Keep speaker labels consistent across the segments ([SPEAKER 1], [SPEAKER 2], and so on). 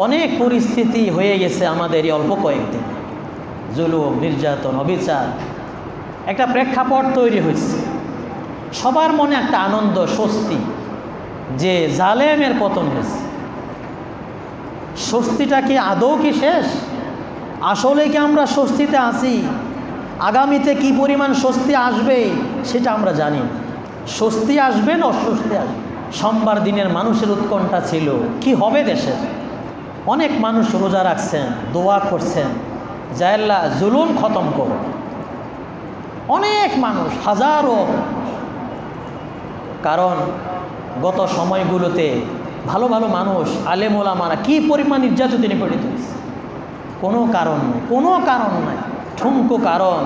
[SPEAKER 1] অনেক পরিস্থিতি হয়ে গেছে আমাদের এই অল্প কয়েকদিন। জুলুম, নির্যাতন, অবিচার। একটা প্রেক্ষাপট তৈরি হয়েছে। সবার মনে একটা আনন্দ, স্বস্তি যে জালেমের পতন হয়েছে। স্বস্তিটা কি আদৌ কি শেষ? আসলে কি আমরা স্বস্তিতে আছি? আগামীতে কি পরিমাণ স্বস্তি আসবে সেটা আমরা জানি স্বস্তি আসবে না অস্বস্তি আসবে? সোমবার দিনের মানুষের উৎকণ্ঠা ছিল, কি হবে দেশের? অনেক মানুষ রোজা রাখছেন, দোয়া করছেন জায়ল্লা জুলুম খতম করো অনেক মানুষ, হাজারো। কারণ গত সময়গুলোতে ভালো ভালো মানুষ আলেমোলামারা কি পরিমাণ নির্যাতিত নিপীড়িত হয়েছে? কোনো কারণ নেই, কোনো কারণ নাই। ঠুমকো কারণ,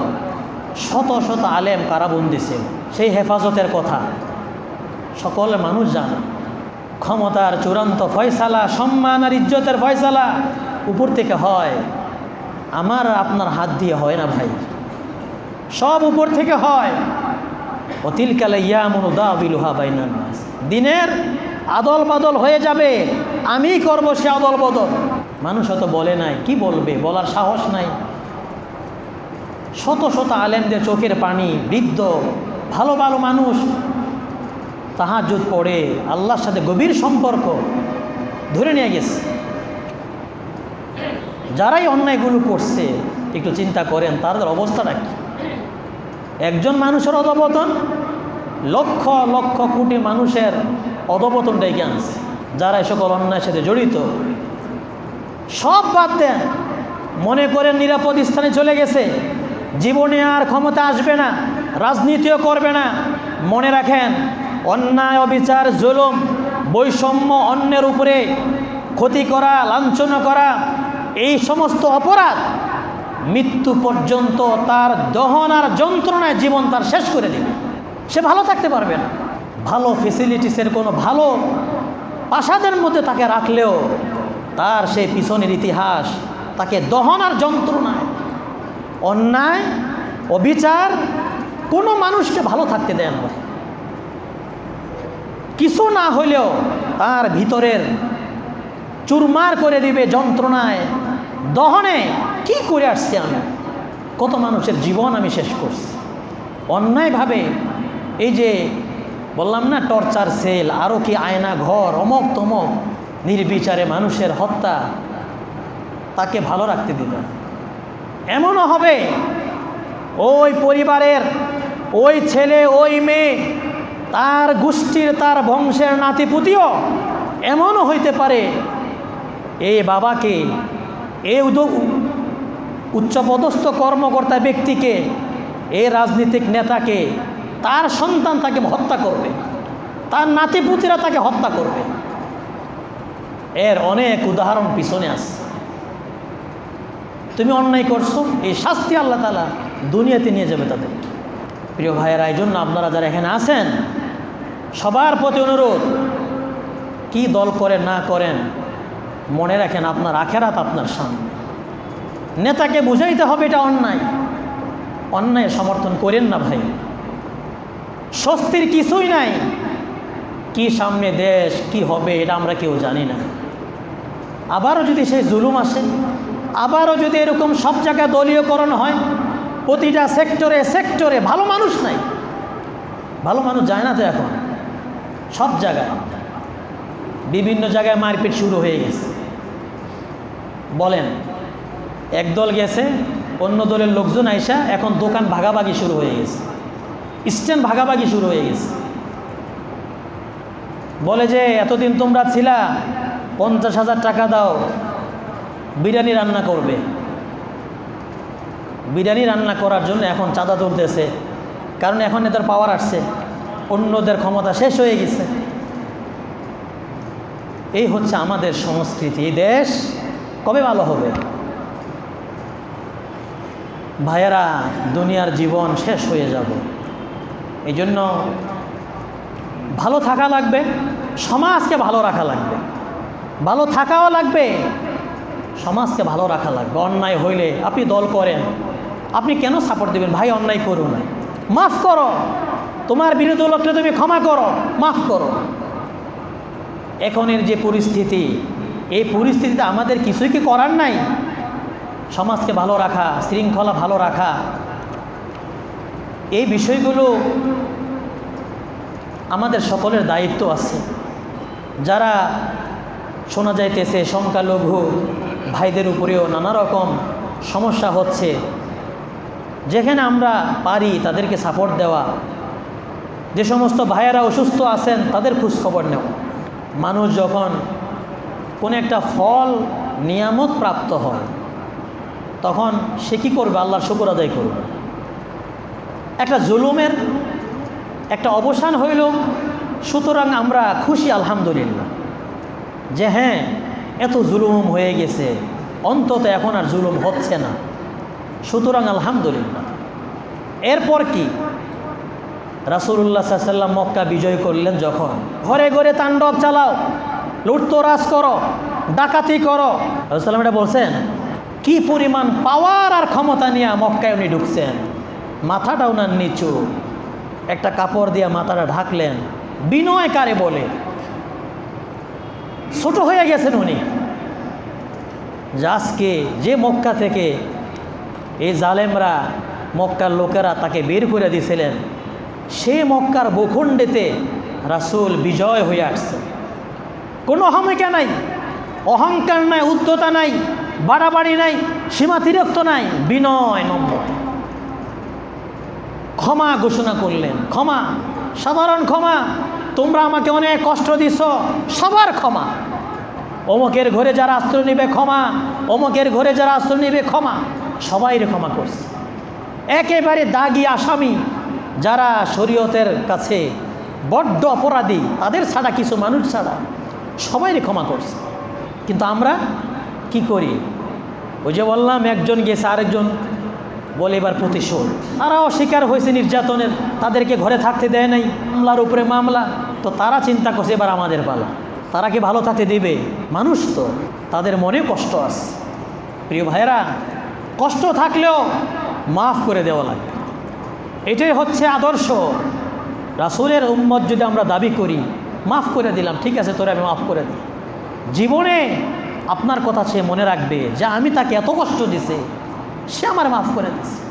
[SPEAKER 1] শত শত আলেম কারাবন্দি ছিল। সেই হেফাজতের কথা সকল মানুষ জানে। ক্ষমতার চূড়ান্ত ফয়সালা সম্মান আর ইজ্জতের ফয়সালা উপর থেকে হয়। আমার আপনার হাত দিয়ে হয় না ভাই। সব উপর থেকে হয়। অতিল কালে ইয়ামুন দাবিলুহা বাইনান নাস। দিনের আদল বাদল হয়ে যাবে। আমি করব সে আদল বদল। মানুষ হয়তো বলে নাই, কি বলবে? বলার সাহস নাই। শত শত আলেমদের চোখের পানি, বৃদ্ধ ভালো ভালো মানুষ তাহাজুদ পড়ে, আল্লাহর সাথে গভীর সম্পর্ক ধরে নিয়ে গেছে। যারাই অন্যায়গুলো করছে, একটু চিন্তা করেন, তাদের অবস্থাটা কি? একজন মানুষের অধপতন, লক্ষ লক্ষ কোটি মানুষের অধপতন ডেকে আনছে, যারা এই সকল অন্যায়ের সাথে জড়িত। সব বাদ দেন, মনে করেন নিরাপদ স্থানে চলে গেছে, জীবনে আর ক্ষমতা আসবে না, রাজনীতিও করবে না, মনে রাখেন অন্যায়, অবিচার, জুলুম, বৈষম্য, অন্যের উপরে ক্ষতি করা, লাঞ্ছনা করা, এই সমস্ত অপরাধ মৃত্যু পর্যন্ত তার দহন আর যন্ত্রণায় জীবন তার শেষ করে দেবে সে ভালো থাকতে পারবে না ভালো ফেসিলিটিসের কোনো ভালো প্রাসাদের মধ্যে তাকে রাখলেও তার সেই পিছনের ইতিহাস, তাকে দহন আর যন্ত্রণায়, অন্যায়, অবিচার কোনো মানুষকে ভালো থাকতে দেয় না। কিছু না হলেও তার ভিতরের চুরমার করে দিবে যন্ত্রণায়। দহনে কি করে আসছি আমি? কত মানুষের জীবন আমি শেষ করছি। অন্যায়ভাবে এই যে বললাম না, টর্চার সেল আরও কি আয়না ঘর, অমক তমক, নির্বিচারে মানুষের হত্যা, তাকে ভালো রাখতে না। এমনও হবে, ওই পরিবারের ওই ছেলে, ওই মেয়ে তার গোষ্ঠীর, তার বংশের নাতিপুতিও এমনও হইতে পারে এই বাবাকে উদ- উচ্চপদস্থ কর্মকর্তা ব্যক্তিকে এই রাজনীতিক নেতাকে, তার সন্তান তাকে হত্যা করবে, তার নাতিপুতিরা তাকে হত্যা করবে। এর অনেক উদাহরণ পিছনে আসছে তুমি অন্যায় করছ, এই শাস্তি আল্লাহ তালা দুনিয়াতে নিয়ে যাবে তাদের প্রিয় ভাইয়েরা এই জন্য আপনারা যারা এখানে আছেন সবার প্রতি অনুরোধ, কি দল করেন, না করেন, মনে রাখেন আপনার আখেরাত আপনার সামনে। নেতাকে বুঝাইতে হবে এটা অন্যায়। অন্যায় সমর্থন করেন না ভাই। স্বস্তির কিছুই নাই। কি সামনে দেশ, কি হবে এটা আমরা কেউ জানি না। আবারও যদি সেই জুলুম আসে, আবারও যদি এরকম সব জায়গায় দলীয়করণ হয়, প্রতিটা সেক্টরে সেক্টরে, ভালো মানুষ নাই। ভালো মানুষ যায় না তো এখন। সব জায়গায়। বিভিন্ন জায়গায় মারপিট শুরু হয়ে গেছে। বলেন, এক দল গেছে, অন্য দলের লোকজন আইসা এখন দোকান ভাগাভাগি শুরু হয়ে গেছে। স্ট্যান্ড ভাগাভাগি শুরু হয়ে গেছে। বলে যে, এতদিন তোমরা ছিলা, পঞ্চাশ হাজার টাকা দাও, বিরিয়ানি রান্না করবে। বিরিয়ানি রান্না করার জন্য এখন চাঁদা তুলতেছে। কারণ এখন এদের পাওয়ার আসছে। অন্যদের ক্ষমতা শেষ হয়ে গেছে। এই হচ্ছে আমাদের সংস্কৃতি, এই দেশ কবে ভালো হবে? ভাইয়েরা, দুনিয়ার জীবন শেষ হয়ে যাব। এই জন্য ভালো থাকা লাগবে, সমাজকে ভালো রাখা লাগবে। ভালো থাকাও লাগবে, সমাজকে ভালো রাখা লাগবে। অন্যায় হইলে আপনি দল করেন, আপনি কেন সাপোর্ট দেবেন? ভাই, অন্যায় করুন মাফ করো। তোমার বিরোধী লোকটা তুমি ক্ষমা করো, মাফ করো। এখনের যে পরিস্থিতি, এই পরিস্থিতিতে আমাদের কিছুই কি করার নাই? সমাজকে ভালো রাখা, শৃঙ্খলা ভালো রাখা। এই বিষয়গুলো আমাদের সকলের দায়িত্ব আছে। যারা শোনা যাইতেছে, সংখ্যালঘু ভাইদের উপরেও নানা রকম সমস্যা হচ্ছে। যেখানে আমরা পারি তাদেরকে সাপোর্ট দেওয়া। যে সমস্ত ভাইয়েরা অসুস্থ আছেন, তাদের খোঁজখবর নেওয়া মানুষ যখন কোনো একটা ফল নিয়ামত প্রাপ্ত হয়, তখন সে কী করবে? আল্লাহর শুকুর আদায় করবে। একটা জুলুমের একটা অবসান হইল, সুতরাং আমরা খুশি, আলহামদুলিল্লাহ। যে হ্যাঁ এত জুলুম হয়ে গেছে, অন্তত এখন আর জুলুম হচ্ছে না। সুতরাং আলহামদুলিল্লাহ। এরপর কি? রাসুল্লাহ সাল্লাম মক্কা বিজয় করলেন যখন। ঘরে ঘরে তাণ্ডব চালাও, লুটতরাজ করো, ডাকাতি করো। রসুল্লাম এটা বলছেন, কি পরিমাণ পাওয়ার আর ক্ষমতা নিয়ে মক্কায় উনি ঢুকছেন? মাথাটা ওনার নিচু। একটা কাপড় দিয়ে মাথাটা ঢাকলেন, বিনয় কারে বলে, ছোট হয়ে গেছেন উনি। আজকে যে মক্কা থেকে এই জালেমরা মক্কার লোকেরা তাকে বের করে দিয়েছিলেন সে মক্কার ভূখণ্ডেতে রাসূল বিজয় হয়ে আসছে। কোনো অহমিকা নাই, অহংকার নাই, উদ্ধতা নাই, বাড়াবাড়ি নাই সীমাতিরক্ত নাই, বিনয় নম্র। ক্ষমা ঘোষণা করলেন, ক্ষমা, সাধারণ ক্ষমা, তোমরা আমাকে অনেক কষ্ট দিছ, সবার ক্ষমা। অমুকের ঘরে যারা আশ্রয় নেবে ক্ষমা, অমুকের ঘরে যারা আশ্রয় নেবে ক্ষমা, সবাইরে ক্ষমা করছে। একেবারে দাগি আসামি যারা শরীয়তের কাছে বড্ড অপরাধী, তাদের ছাড়া কিছু মানুষ ছাড়া সবাইরে ক্ষমা করছে। কিন্তু আমরা কি করি? ওই যে বললাম, একজন গেছে আরেকজন, বলে এবার প্রতিশোধ। তারাও শিকার হয়েছে নির্যাতনের, তাদেরকে ঘরে থাকতে দেয় নাই, মামলার উপরে মামলা। তো তারা চিন্তা করছে, এবার আমাদের পালা। তারা কি ভালো থাকতে দেবে? মানুষ তো, তাদের মনে কষ্ট আছে। প্রিয় ভাইয়েরা, কষ্ট থাকলেও মাফ করে দেওয়া লাগবে। এটাই হচ্ছে আদর্শ। রাসুলের উম্মত যদি আমরা দাবি করি, মাফ করে দিলাম, ঠিক আছে, তোরে আমি মাফ করে দিই জীবনে আপনার কথা সে মনে রাখবে যে আমি তাকে এত কষ্ট দিছে, সে আমার মাফ করে দিছে।